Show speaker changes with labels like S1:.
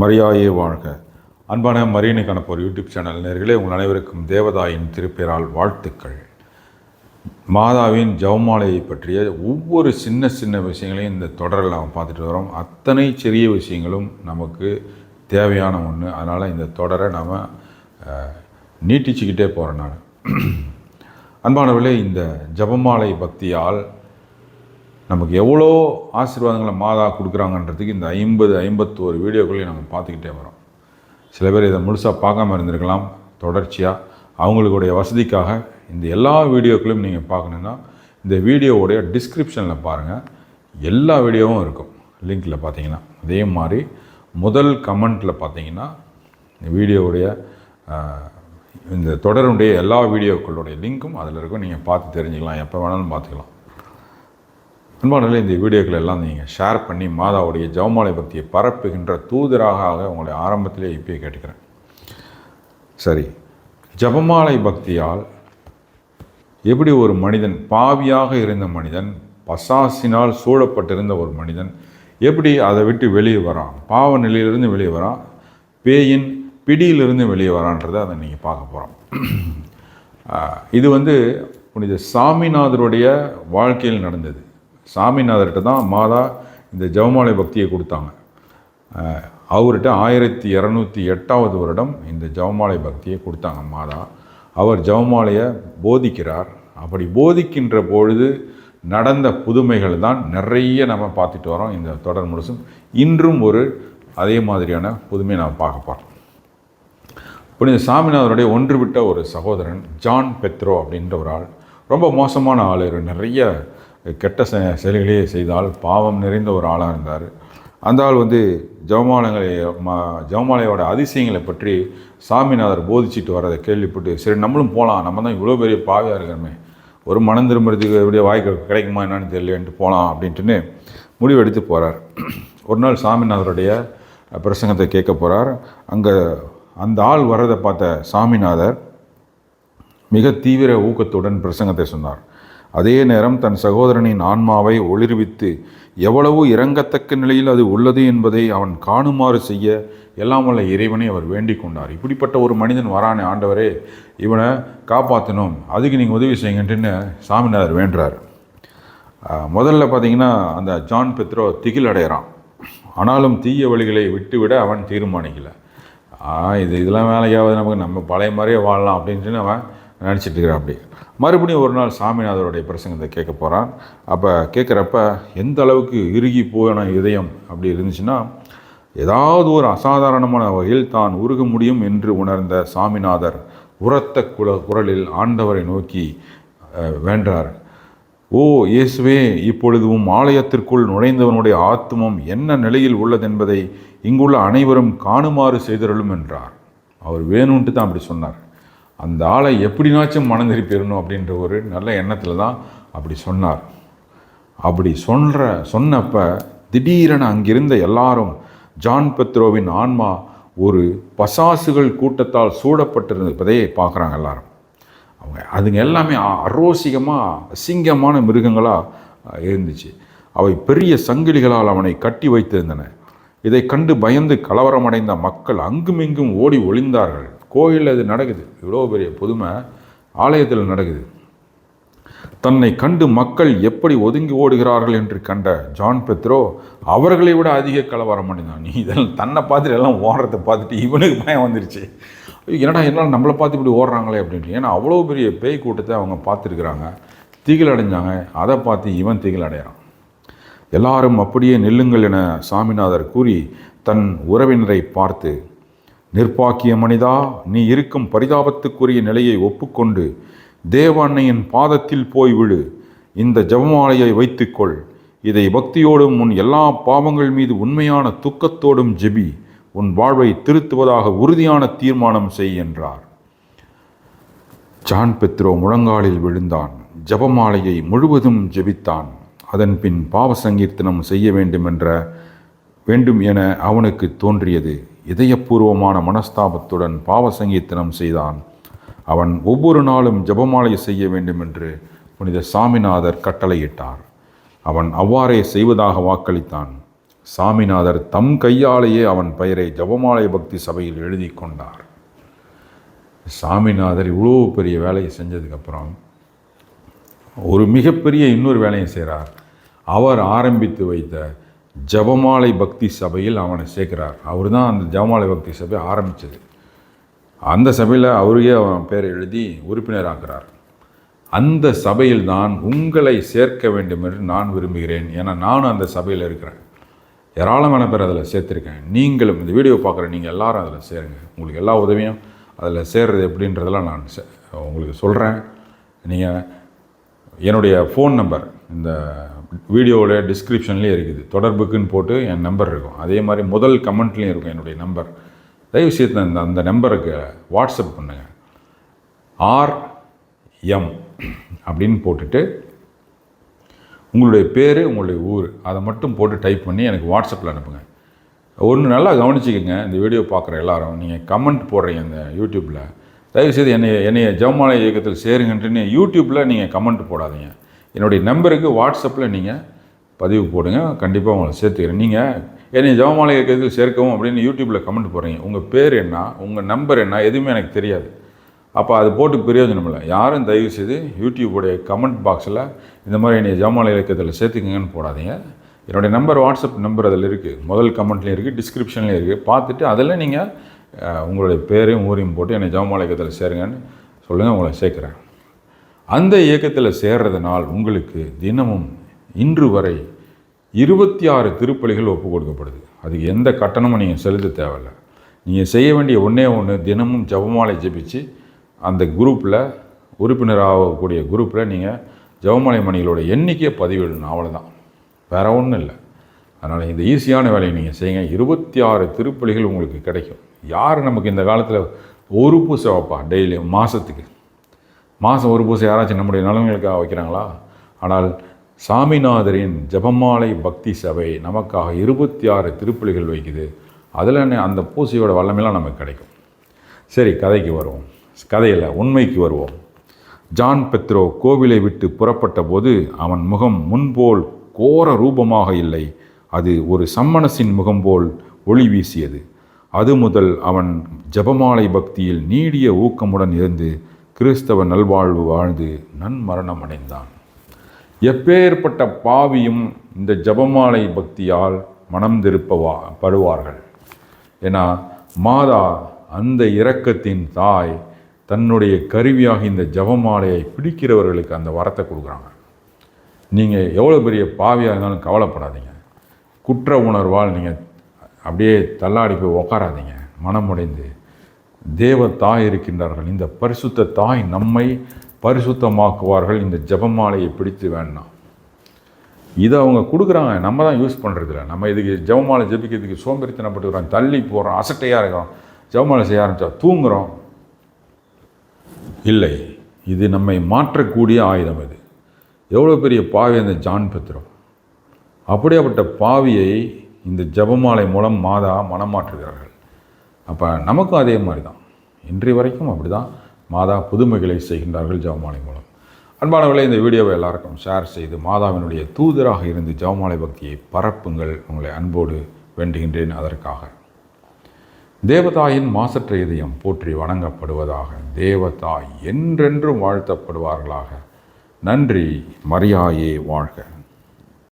S1: மரியாயே வாழ்க. அன்பான மரியனை கணப்போர் யூடியூப் சேனல் நேர்களே உங்கள் அனைவருக்கும் தேவதாயின் திருப்பெயரால் வாழ்த்துக்கள். மாதாவின் ஜவமாலையை பற்றிய ஒவ்வொரு சின்ன சின்ன விஷயங்களையும் இந்த தொடரில் நாம் பார்த்துட்டு வரோம். அத்தனை சிறிய விஷயங்களும் நமக்கு தேவையான ஒன்று அதனால் இந்த தொடரை நாம் நீட்டிச்சுக்கிட்டே போகிறேன் நான். அன்பானவர்களே இந்த ஜெபமாலை பக்தியால் நமக்கு எவ்வளோ ஆசீர்வாதங்களை மாதா கொடுக்குறாங்கன்றதுக்கு இந்த ஐம்பது ஐம்பத்தோரு வீடியோக்களையும் நம்ம பார்த்துக்கிட்டே வரோம். சில பேர் இதை முழுசாக பார்க்காம இருந்திருக்கலாம். தொடர்ச்சியாக அவங்களுடைய வசதிக்காக இந்த எல்லா வீடியோக்களையும் நீங்கள் பார்க்கணுன்னா இந்த வீடியோவுடைய டிஸ்கிரிப்ஷனில் பாருங்கள் எல்லா வீடியோவும் இருக்கும். லிங்க்கில் பார்த்தீங்கன்னா. அதே மாதிரி முதல் கமெண்ட்டில் பார்த்தீங்கன்னா இந்த வீடியோவுடைய இந்த தொடருடைய எல்லா வீடியோக்களுடைய லிங்க்கும் அதில் இருக்கும். நீங்கள் பார்த்து தெரிஞ்சுக்கலாம். எப்போ வேணாலும் பார்த்துக்கலாம். அன்பானில் இந்த வீடியோக்கள் எல்லாம் நீங்கள் ஷேர் பண்ணி மாதாவுடைய ஜவமாலை பக்தியை பரப்புகின்ற தூதராக உங்களை ஆரம்பத்திலே இப்பயே கேட்டுக்கிறேன். சரி ஜபமாலை பக்தியால் எப்படி ஒரு மனிதன் பாவியாக இருந்த மனிதன் பசாசினால் சூழப்பட்டிருந்த ஒரு மனிதன் எப்படி அதை விட்டு வெளியே வரான்? பாவ நிலையிலிருந்து வெளியே வரான் பேயின் பிடியிலிருந்து வெளியே வரான்றதை அதை நீங்கள் பார்க்க போகிறோம் இது வந்து புனித சாமிநாதருடைய வாழ்க்கையில் நடந்தது. சாமிநாதர்கிட்ட தான் மாதா இந்த ஜவமாலை பக்தியை கொடுத்தாங்க. அவர்கிட்ட ஆயிரத்தி இரநூத்தி எட்டாவது வருடம் இந்த ஜெவமாலை பக்தியை கொடுத்தாங்க மாதா. அவர் ஜவமாலையை போதிக்கிறார். அப்படி போதிக்கின்ற பொழுது நடந்த புதுமைகள் தான் நிறைய நம்ம பார்த்துட்டு வரோம். இந்த தொடர் முழுசும் இன்றும் ஒரு அதே மாதிரியான புதுமையை நாம் பார்க்க போகிறோம் புனித சாமிநாதருடைய ஒன்றுவிட்ட ஒரு சகோதரன் ஜான் பெத்ரோ அப்படின்ற ஒரு ஆள். ரொம்ப மோசமான ஆள் நிறைய கெட்ட செ செயல்களையே செய்தால் பாவம் நிறைந்த ஒரு ஆளாக இருந்தார். அந்த ஆள் வந்து ஜவமாலங்களை ம ஜெவமாலையோட அதிசயங்களை பற்றி சாமிநாதர் போதிச்சிட்டு வரதை கேள்விப்பட்டு சரி நம்மளும் போகலாம் நம்ம தான் இவ்வளோ பெரிய பாவியாக இருக்கிறோமே ஒரு மனம் திரும்புறதுக்கு எப்படியே வாய்க்கு கிடைக்குமா என்னன்னு தெரியலன்ட்டு போகலாம் அப்படின்ட்டுன்னு முடிவெடுத்து போகிறார் ஒரு நாள் சாமிநாதருடைய பிரசங்கத்தை கேட்க போகிறார் அங்கே அந்த ஆள் வர்றதை பார்த்த சாமிநாதர் மிக தீவிர ஊக்கத்துடன் பிரசங்கத்தை சொன்னார். அதே நேரம் தன் சகோதரனின் ஆன்மாவை ஒளிர்வித்து எவ்வளவு இறங்கத்தக்க நிலையில் அது உள்ளது என்பதை அவன் காணுமாறு செய்ய எல்லாம் வல்ல இறைவனை அவர் வேண்டிக் கொண்டார். இப்படிப்பட்ட ஒரு மனிதன் வரானே ஆண்டவரே இவனை காப்பாற்றணும் அதுக்கு நீங்கள் உதவி செய்யுங்கன்ட்டுன்னு சாமிநாதர் வேண்டுறார். முதல்ல பார்த்தீங்கன்னா அந்த ஜான் பெத்ரோ திகில் அடைகிறான். ஆனாலும் தீய வழிகளை விட்டுவிட அவன் தீர்மானிக்கலை. இது இதெல்லாம் வேலையாவது நமக்கு நம்ம பழைய மாதிரியே வாழலாம் அப்படின்ட்டு அவன் நினச்சிட்டு இருக்கிறான் அப்படி. மறுபடியும் ஒரு நாள் சாமிநாதருடைய பிரசங்கத்தை கேட்க போகிறான் அப்போ கேட்குறப்ப எந்த அளவுக்கு இறுகி போன இதயம்? அப்படி இருந்துச்சுன்னா ஏதாவது ஒரு அசாதாரணமான வகையில் தான் உருக முடியும் என்று உணர்ந்த சாமிநாதர் உரத்த குல குரலில் ஆண்டவரை நோக்கி வேண்டார். ஓ இயேசுவே இப்பொழுது உம் ஆலயத்திற்குள் நுழைந்தவனுடைய ஆத்துமம் என்ன நிலையில் உள்ளதென்பதை இங்குள்ள அனைவரும் காணுமாறு செய்தருளும் என்றார். அவர் வேணும்ன்ட்டு தான் அப்படி சொன்னார். அந்த ஆளை எப்படினாச்சும் மனம் திருப்பிடணும் அப்படின்ற ஒரு நல்ல எண்ணத்தில் தான் அப்படி சொன்னார். அப்படி சொல்கிற சொன்னப்ப திடீரென அங்கிருந்த எல்லாரும் ஜான் பத்ரோவின் ஆன்மா ஒரு பசாசுகள் கூட்டத்தால் சூடப்பட்டிருப்பதை பார்க்குறாங்க எல்லாரும். அவங்க அதுங்க எல்லாமே அரோசிகமாக அசிங்கமான மிருகங்களாக இருந்துச்சு. அவை பெரிய சங்கிலிகளால் அவனை கட்டி வைத்திருந்தன. இதை கண்டு பயந்து கலவரமடைந்த மக்கள் அங்குமிங்கும் ஓடி ஒளிந்தார்கள். கோயிலில் இது நடக்குது. இவ்வளோ பெரிய புதுமை ஆலயத்தில் நடக்குது. தன்னை கண்டு மக்கள் எப்படி ஒதுங்கி ஓடுகிறார்கள் என்று கண்ட ஜான் பெத்ரோ அவர்களை விட அதிக கலவரம் பண்ணினான். நீ இதெல்லாம் தன்னை பார்த்துட்டு எல்லாம் ஓடுறதை பார்த்துட்டு இவனுக்கு பயம் வந்துருச்சு. என்னடா எல்லாம் நம்மளை பார்த்து இப்படி ஓடுறாங்களே அப்படின்ட்டு. ஏன்னா அவ்வளோ பெரிய பேய் கூட்டத்தை அவங்க பார்த்துருக்குறாங்க. திகில் அடைஞ்சாங்க. அதை பார்த்து இவன் திகில் அடைகிறான். எல்லாரும் அப்படியே நெல்லுங்கள் என சாமிநாதர் கூறி தன் உறவினரை பார்த்து நிர்பாக்கிய மனிதா நீ இருக்கும் பரிதாபத்துக்குரிய நிலையை ஒப்புக்கொண்டு தேவ அன்னையின் பாதத்தில் போய் விழு. இந்த ஜெபமாலையை வைத்துக்கொள். இதை பக்தியோடும் உன் எல்லா பாவங்கள் மீது உண்மையான துக்கத்தோடும் ஜெபி. உன் வாழ்வை திருத்துவதாக உறுதியான தீர்மானம் செய் என்றார். ஜான் பெத்ரோ முழங்காலில் விழுந்தான். ஜெபமாலையை முழுவதும் ஜெபித்தான். அதன் பின் பாவ சங்கீர்த்தனம் செய்ய வேண்டும் என்ற வேண்டும் என அவனுக்கு தோன்றியது. இதயபூர்வமான மனஸ்தாபத்துடன் பாவ சங்கீர்த்தனம் செய்தான். அவன் ஒவ்வொரு நாளும் ஜபமாலை செய்ய வேண்டும் என்று புனித சாமிநாதர் கட்டளையிட்டார். அவன் அவ்வாறே செய்வதாக வாக்களித்தான். சாமிநாதர் தம் கையாலேயே அவன் பெயரை ஜபமாலை பக்தி சபையில் எழுதி கொண்டார். சாமிநாதர் இவ்வளோ பெரிய வேலையை செஞ்சதுக்கப்புறம் ஒரு மிகப்பெரிய இன்னொரு வேலையை செய்கிறார் அவர் ஆரம்பித்து வைத்த ஜபமாலை பக்தி சபையில் அவனை சேர்க்கிறார். அவர் தான் அந்த ஜபமாலை பக்தி சபை ஆரம்பித்தது அந்த சபையில் அவரையே அவன் பேர் எழுதி உறுப்பினராகிறார் அந்த சபையில் தான் உங்களை சேர்க்க வேண்டும் என்று நான் விரும்புகிறேன். ஏன்னா நானும் அந்த சபையில் இருக்கிறேன். ஏராளமான பேர் அதில் சேர்த்துருக்கேன். நீங்களும் இந்த வீடியோ பார்க்குற நீங்கள் எல்லாரும் அதில் சேருங்க. உங்களுக்கு எல்லா உதவியும் அதில் சேர்றது எப்படின்றதெல்லாம் நான் உங்களுக்கு சொல்கிறேன் நீங்கள் என்னுடைய ஃபோன் நம்பர் இந்த வீடியோவோட டிஸ்கிரிப்ஷன்லேயே இருக்குது. தொடர்புக்குன்னு போட்டு என் நம்பர் இருக்கும். அதே மாதிரி முதல் கமெண்ட்லேயும் இருக்கும் என்னுடைய நம்பர் தயவு செய்து அந்த அந்த நம்பருக்கு வாட்ஸ்அப் பண்ணுங்கள் ஆர் எம் அப்படின்னு போட்டுட்டு உங்களுடைய பேர் உங்களுடைய ஊர் அதை மட்டும் போட்டு டைப் பண்ணி எனக்கு வாட்ஸ்அப்பில் அனுப்புங்க. ஒன்று நல்லா கவனிச்சிக்கங்க. இந்த வீடியோ பார்க்குற எல்லாரும் நீங்கள் கமெண்ட் போடுறீங்க இந்த யூடியூப்பில் தயவுசெய்து என்னை என்னைய ஜெவமாலை இயக்கத்தில் சேருங்கன்ட்டுன்னு யூடியூப்பில் நீங்கள் கமெண்ட் போடாதீங்க. என்னுடைய நம்பருக்கு வாட்ஸ்அப்பில் நீங்கள் பதிவு போடுங்க. கண்டிப்பாக உங்களை சேர்த்துக்கிறேன். நீங்கள் என்னை ஜவமாலை இருக்கிறது சேர்க்கவும் அப்படின்னு யூடியூப்பில் கமெண்ட் போடுறீங்க. உங்கள் பேர் என்ன? உங்கள் நம்பர் என்ன? எதுவுமே எனக்கு தெரியாது. அப்போ அது போட்டு பிரயோஜனம் இல்லை. யாரும் தயவு செய்து யூடியூபுடைய கமெண்ட் பாக்ஸில் இந்த மாதிரி என்னை ஜவமாலை இலக்கியத்தில் சேர்த்துக்கங்கன்னு போடாதீங்க. என்னுடைய நம்பர் வாட்ஸ்அப் நம்பர் அதில் இருக்குது முதல் கமெண்ட்லேயும் இருக்குது டிஸ்கிரிப்ஷன்லேயும் இருக்குது பார்த்துட்டு அதில் நீங்கள் உங்களுடைய பேரையும் ஊரையும் போட்டு என்னை ஜவமாலை இலக்கியத்தில் சேருங்கன்னு சொல்லுங்கள் உங்களை சேர்க்குறேன். அந்த இயக்கத்தில் சேர்றதுனால் உங்களுக்கு தினமும் இன்று வரை இருபத்தி ஆறு திருப்பலிகள் ஒப்பு கொடுக்கப்படுது. அதுக்கு எந்த கட்டணமும் நீங்கள் செலுத்த தேவையில்லை. நீங்கள் செய்ய வேண்டிய ஒன்றே ஒன்று தினமும் ஜெபமாலை ஜெபிச்சு அந்த குரூப்பில் உறுப்பினர் ஆகக்கூடிய குரூப்பில் நீங்கள் ஜெபமாலை மணிகளோட எண்ணிக்கையை பதிவிடணும். அவ்வளோதான் வேற ஒன்றும் இல்லை. அதனால் இந்த ஈஸியான வேலையை நீங்கள் செய்யுங்க. இருபத்தி ஆறு திருப்பலிகள் உங்களுக்கு கிடைக்கும். யார் நமக்கு இந்த காலத்தில் ஒரு பூசை வைப்பா டெய்லி மாதத்துக்கு மாதம் ஒரு பூசை யாராச்சும் நம்முடைய நலன்களுக்காக வைக்கிறாங்களா? ஆனால் சாமிநாதரின் ஜெபமாலை பக்தி சபை நமக்காக இருபத்தி ஆறு திருப்பலிகள் வைக்குது. அதில் அந்த பூசையோட வல்லமையெல்லாம் நமக்கு கிடைக்கும். சரி கதைக்கு வருவோம். கதையில் உண்மைக்கு வருவோம். ஜான் பெத்ரோ கோவிலை விட்டு புறப்பட்ட போது அவன் முகம் முன்போல் கோர ரூபமாக இல்லை. அது ஒரு சம்மணசின் முகம் போல் ஒளி வீசியது. அது முதல் அவன் ஜெபமாலை பக்தியில் நீடிய ஊக்கமுடன் இருந்து கிறிஸ்தவ நல்வாழ்வு வாழ்ந்து நன்மரணம் அடைந்தான் எப்பேற்பட்ட பாவியும் இந்த ஜெபமாலை பக்தியால் மனம் திருப்பவா படுவார்கள். ஏன்னா மாதா அந்த இரக்கத்தின் தாய் தன்னுடைய கருவியாக இந்த ஜெபமாலையை பிடிக்கிறவர்களுக்கு அந்த வரத்தை கொடுக்குறாங்க. நீங்கள் எவ்வளோ பெரிய பாவியாக இருந்தாலும் கவலைப்படாதீங்க. குற்ற உணர்வால் நீங்கள் அப்படியே தள்ளாடி போய் உக்காராதீங்க. மனமுடைந்து தேவ தாய் இருக்கின்றார்கள். இந்த பரிசுத்த தாய் நம்மை பரிசுத்தமாக்குவார்கள். இந்த ஜபமாலையை பிடித்து வேண்டாம் இதை அவங்க கொடுக்குறாங்க. நம்ம தான் யூஸ் பண்ணுறதில்ல நம்ம இதுக்கு ஜெபமாலை ஜெபிக்கிறதுக்கு சோம்பேறித்தனப்பட்டுக்கிறோம். தள்ளி போகிறோம் அசட்டையாக இருக்கிறோம். ஜெபமாலை செய்ய ஆரம்பித்தா தூங்குறோம். இல்லை. இது நம்மை மாற்றக்கூடிய ஆயுதம் இது எவ்வளோ பெரிய பாவி அந்த ஜான் பத்திரம் அப்படியாப்பட்ட பாவியை இந்த ஜபமாலை மூலம் மாதா மனமாற்றுகிறார்கள். அப்போ நமக்கும் அதே மாதிரி தான் இன்றைய வரைக்கும் அப்படி தான் மாதா புதுமைகளை செய்கின்றார்கள் ஜவமாலை மூலம். அன்பானவர்களே இந்த வீடியோவை எல்லாருக்கும் ஷேர் செய்து மாதாவினுடைய தூதராக இருந்து ஜவமாலை பக்தியை பரப்புங்கள். உங்களை அன்போடு வேண்டுகின்றேன் அதற்காக. தேவதாயின் மாசற்ற இதயம் போற்றி வணங்கப்படுவதாக தேவதாய் என்றென்றும் வாழ்த்தப்படுவார்களாக. நன்றி மரியாயே வாழ்க.